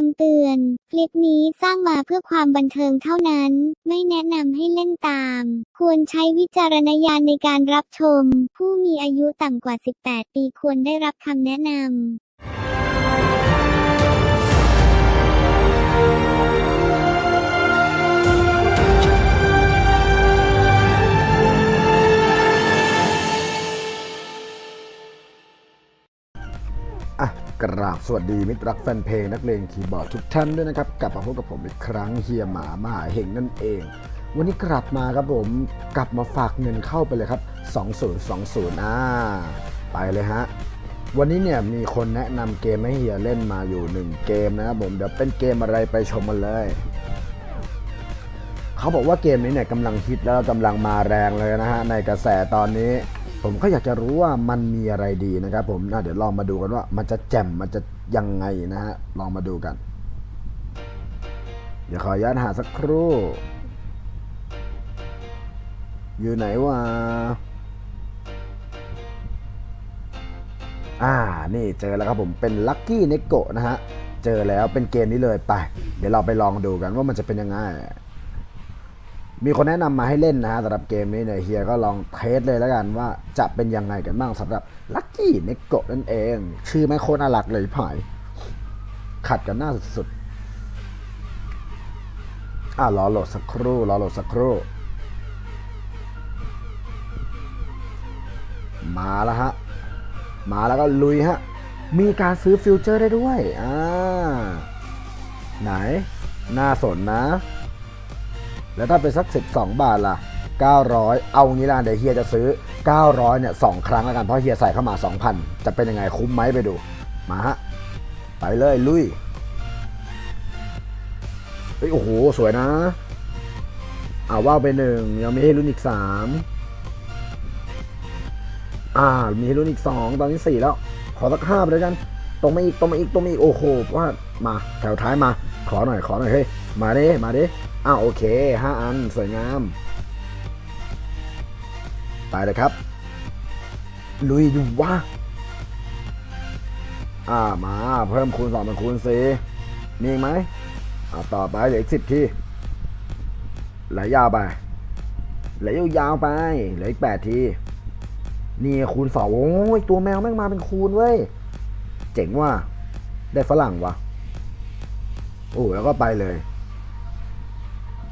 คำเตือน คลิปนี้สร้างมาเพื่อความบันเทิงเท่านั้น ไม่แนะนำให้เล่นตาม ควรใช้วิจารณญาณในการรับชม ผู้มีอายุต่ำกว่า 18 ปีควรได้รับคำแนะนำ กราบสวัสดีมิตรรักแฟนเพลงนักเลงคีย์บอร์ดทุกท่านด้วยนะครับ กลับมาพบกับผมอีกครั้งเฮียหมามหาเฮงนั่นเอง วันนี้กลับมาครับผมกลับมาฝากเงินเข้าไปเลยครับ 2020อ่าไปเลยฮะ วันนี้เนี่ยมีคนแนะนำเกมให้เฮียเล่นมาอยู่หนึ่งเกมนะครับผมเดี๋ยวเป็นเกมอะไรไปชมมันเลยเขาบอกว่าเกมนี้เนี่ยกำลังฮิตแล้วกำลังมาแรงเลยนะฮะในกระแสตอนนี้ ผมก็อยากจะรู้ว่ามันมีอะไรดีนะครับ ผมน่าเดี๋ยวลองมาดูกันว่า มันจะแจ่มมันจะยังไงนะฮะลองมาดูกัน เดี๋ยวขออนุญาตหาสักครู่ อยู่ไหนวะอ่า นี่เจอแล้วครับผม เป็นลั c กี้เนโกะนะฮะ เจอแล้วเป็นเกมนี้เลยไป เดี๋ยวเราไปลองดูกันว่ามันจะเป็นยังไง มีคนแนะนำมาให้เล่นนะฮะสำหรับเกมนี้เนี่ยเฮียก็ลองเทสเลยแล้วกันว่าจะเป็นยังไงกันบ้างสำหรับลั c กี้เนโกะนั่นเอง ชื่อไม่โคตรน่ารักเลยผาย ขัดกันหน้าสุดๆอะรอโหลดสักครู่รอโหลดสักครู่ มาแล้วฮะ มาแล้วก็ลุยฮะ มีการซื้อฟิวเจอร์ได้ด้วย อ่า ไหน น่าสนนะ แล้วถ้าเป็นสัก 12 บาทล่ะ 900 เอางี้ละเดี๋ยวเฮียจะซื้อ 900 เนี่ยสองครั้งแล้วกันเพราะเฮียใส่เข้ามา 2,000 จะเป็นยังไงคุ้มไหมไปดู มาฮะ ไปเลยลุยเฮ้ยโอ้โห สวยนะเอาว่าวไปหนึ่งยังมีให้รุ่นอีก3อ่ามีให้รุ่นอีก2ตอนนี้4แล้ว ขอสักห้าไปเลยกันตรงมาอีกตรงมาอีกตรงมาอีกโอ้โหว่ามาแถวท้ายมา ขอหน่อยขอหน่อยเฮ้ยมาเดิมาเดิ อ้าวโอเคห้าอันสวยงามไปเลยครับ ลุยดูว่าอ่ามาเพิ่มคูณสองเป็นคูณสี่มีอีกไหมอ่าต่อไปเหลืออีกสิบทีไหลยาวไปไหลยาวๆไปเหลืออีกแปดทีนี่คูณสองโอ้ยตัวแมวแม่งมาเป็นคูณเว้ย เจ๋งว่ะได้ฝรั่งว่ะโอ้แล้วก็ไปเลย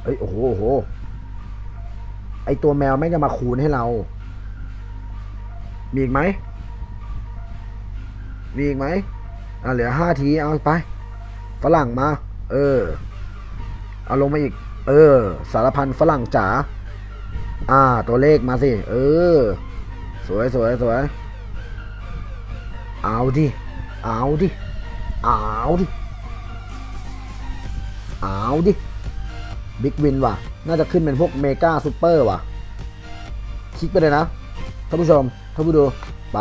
เฮ้ยโอ้โหโอ้โห ไอตัวแมวแม่งจะมาคูณให้เรา มีอีกไหม มีอีกไหมอะเหลือห้าที เอาไป ฝรั่งมา เออ เอาลงมาอีก เออ สารพันฝรั่งจ๋า อ่า ตัวเลขมาสิ เออ สวยสวยสวย เอาดิ เอาดิ เอาดิ เอาดิ บิ๊กวินว่ะ น่าจะขึ้นเป็นพวกเมกาซูเปอร์ว่ะ คลิกไปเลยนะท่านผู้ชมท่านผู้ดูไป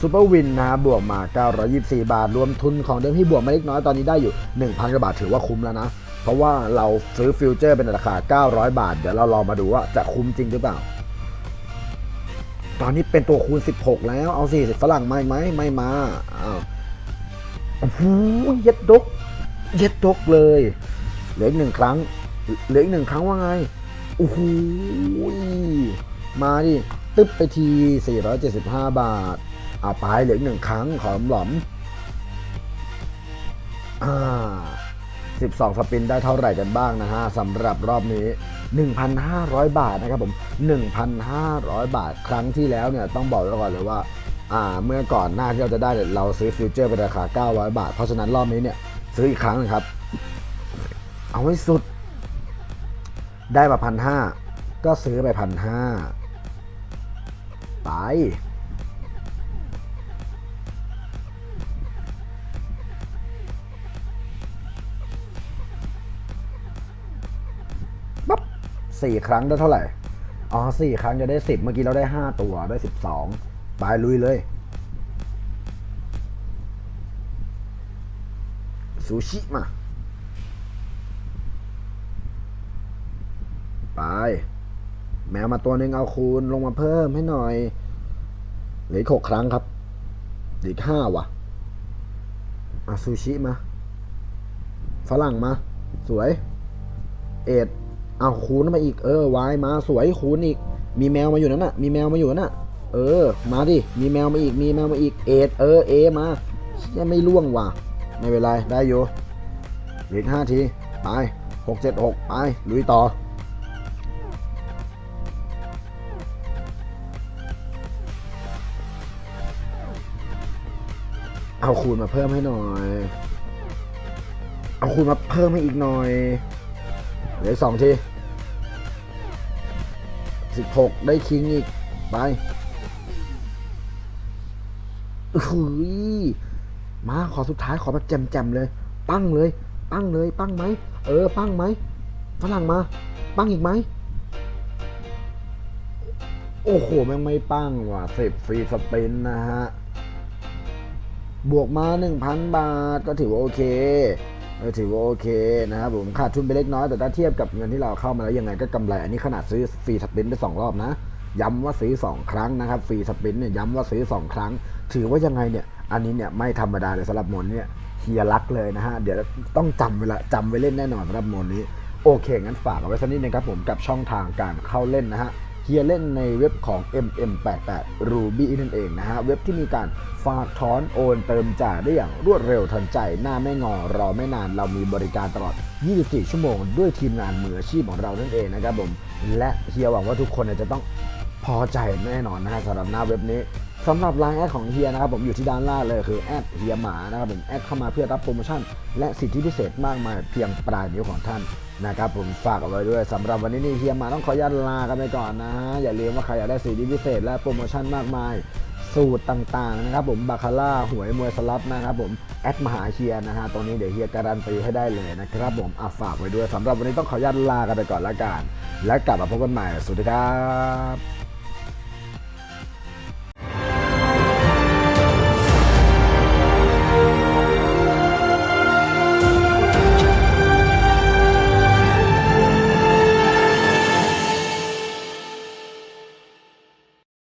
ซูเปอร์วินนะบวกมา 924 บาท รวมทุนของเดิมที่บวกมาเล็กน้อยตอนนี้ได้อยู่ 1,000กว่าบาทถือว่าคุ้มแล้วนะ เพราะว่าเราซื้อฟิวเจอร์เป็นราคา 900 บาท เดี๋ยวเราลองมาดูว่าจะคุ้มจริงหรือเปล่า ตอนนี้เป็นตัวคูณ 16 แล้ว เอาสิฝรั่งมาไหมไม่มาอ้าวโอ้โหเย็ดดกเย็ดดกเลย เหลืออีกหนึ่งครั้ง เหลืออีกหนึ่งครั้งว่าไงโอ้โหมาดิ ตึ๊บไปที 475 บาทอ่าไปเหลืออีกหนึ่งครั้งขอหลอมอ่า12 สปินได้เท่าไหร่กันบ้างนะฮะสำหรับรอบนี้ 1,500 บาทนะครับผม 1,500 บาทครั้งที่แล้วเนี่ยต้องบอกไว้ก่อนเลยว่าอ่าเมื่อก่อนหน้าที่เราจะได้เนี่ยเราซื้อฟิวเจอร์เป็นราคา 900 บาท เพราะฉะนั้นรอบนี้เนี่ยซื้ออีกครั้งนึงครับ เอาให้สุด ได้มาพันห้าก็ซื้อไปพันห้าไป ปั๊บสี่ครั้งได้เท่าไหร่ อ๋อสี่ครั้งจะได้สิบเมื่อกี้เราได้ห้าตัวได้สิบสองไปลุยเลยซูชิมา ไป แมวมาตัวหนึ่งเอาคูณลงมาเพิ่มให้หน่อยเหลืออีกหกครั้งครับเหลืออีกห้าว่ะอะซูชิมา ฝรั่งมา สวย เอ็ดเอาคูณมาอีกเออวายมาสวยคูณอีก มีแมวมาอยู่นั่นน่ะ มีแมวมาอยู่นั่นน่ะ เออ มาดิ มีแมวมาอีก มีแมวมาอีก เอ็ดเออเอมายังไม่ล่วงว่ะ ไม่เป็นไร ได้อยู่เหลืออกห้าที ไปหกเจ็ดหกไป ลุยต่อ เอาคูณมาเพิ่มให้หน่อย เอาคูณมาเพิ่มให้อีกหน่อย เหลือสองทีสิบหกได้คิงอีก ไปเฮ้ยมาขอสุดท้ายขอแบบแจมๆเลย ปั้งเลย ปั้งเลย ปั้งไหม เออ ปั้งไหมฝรั่งมา ปั้งอีกไหม โอ้โห แม่งไม่ปั้งว่ะสิบฟรีสเปนนะฮะ บวกมา 1,000 บาทก็ถือว่าโอเคถือว่าโอเคนะครับผมขาดทุนไปเล็กน้อยแต่ถ้าเทียบกับเงินที่เราเข้ามาแล้วยังไงก็กำไรอันนี้ขนาดซื้อฟรีสปินไปสองรอบนะ ย้ำว่าซื้อ 2 ครั้งนะครับฟรีสปินเนี่ยย้ำว่าซื้อ 2 ครั้ง ถือว่ายังไงเนี่ยอันนี้เนี่ยไม่ธรรมดาเลยสำหรับมนเนี่ยเฮียรักเลยนะฮะเดี๋ยวต้องจำเวลาจำไว้เล่นแน่นอนสำหรับโมนนี้โอเคงั้นฝากเอาไว้สักนิดนึงครับผมกับช่องทางการเข้าเล่นนะฮะ เฮียเล่นในเว็บของ MM88 Ruby นั่นเองนะฮะ เว็บที่มีการฝากถอนโอนเติมจ่ายได้อย่างรวดเร็วทันใจ หน้าไม่งอรอไม่นานเรามีบริการตลอด 24 ชั่วโมง ด้วยทีมงานมืออาชีพของเรานั่นเองนะครับผม และเฮียหวังว่าทุกคนจะต้องพอใจแน่นอนนะฮะสำหรับหน้าเว็บนี้ สำหรับไลน์แอดของเฮียนะครับผมอยู่ที่ด้านล่างเลยคือแอดเฮียหมานะครับผมแอดเข้ามาเพื่อรับโปรโมชั่น และสิทธิพิเศษมากมายเพียงปลายนิ้วของท่านนะครับผมฝากเอาไว้ด้วยสำหรับวันนี้นี่เฮียหมาต้องขออนุญาตลากันไปก่อนนะฮะอย่าลืมว่าใครอยากได้สิทธิพิเศษและโปรโมชั่นมากมายสูตรต่างๆนะครับผมบาคาร่าหวยมวยสลับนะครับผมแอดมหาเฮียนะฮะตรงนี้เดี๋ยวเฮียการันตีให้ได้เลยนะครับผมอะฝากไว้ด้วยสำหรับวันนี้ต้องขออนุญาตลากันไปก่อนละกัน และกลับมาพบกันใหม่สวัสดีครับ